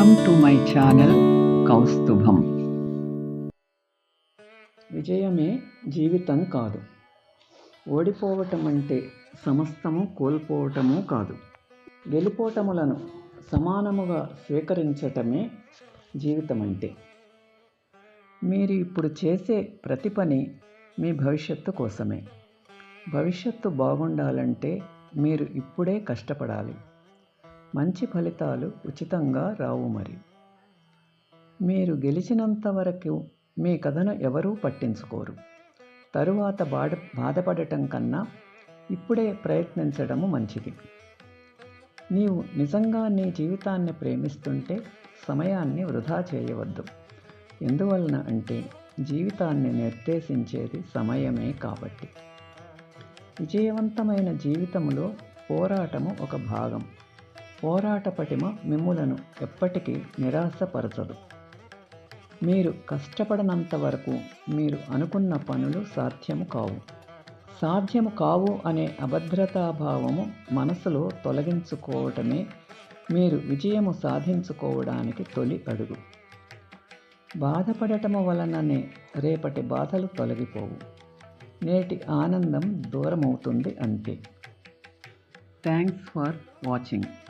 Welcome to my channel కౌస్తుభం విజయమే జీవితం కాదు. ఓడిపోవటం అంటే సమస్తము కోల్పోవటము కాదు. గెలుపోటములను సమానముగా స్వీకరించటమే జీవితం అంటే మీరు ఇప్పుడు చేసే ప్రతి పని మీ భవిష్యత్తు కోసమే. భవిష్యత్తు బాగుండాలంటే మీరు ఇప్పుడే కష్టపడాలి. మంచి ఫలితాలు ఉచితంగా రావు మరి. మీరు గెలిచినంత వరకు మీ కథను ఎవరూ పట్టించుకోరు. తరువాత బాధ బాధపడటం కన్నా ఇప్పుడే ప్రయత్నించడము మంచిది. నీవు నిజంగా నీ జీవితాన్ని ప్రేమిస్తుంటే సమయాన్ని వృధా చేయవద్దు. ఎందువలన అంటే జీవితాన్ని నిర్దేశించేది సమయమే కాబట్టి. విజయవంతమైన జీవితంలో పోరాటము ఒక భాగం. పోరాట పటిమ మిమ్ములను ఎప్పటికీ నిరాశపరచదు. మీరు కష్టపడనంత వరకు మీరు అనుకున్న పనులు సాధ్యము కావు. సాధ్యము కావు అనే అభద్రతాభావము మనసులో తొలగించుకోవటమే మీరు విజయము సాధించుకోవడానికి తొలి అడుగు. బాధపడటము వలననే రేపటి బాధలు తొలగిపోవు. నేటి ఆనందం దూరమవుతుంది అంతే. Thanks for watching.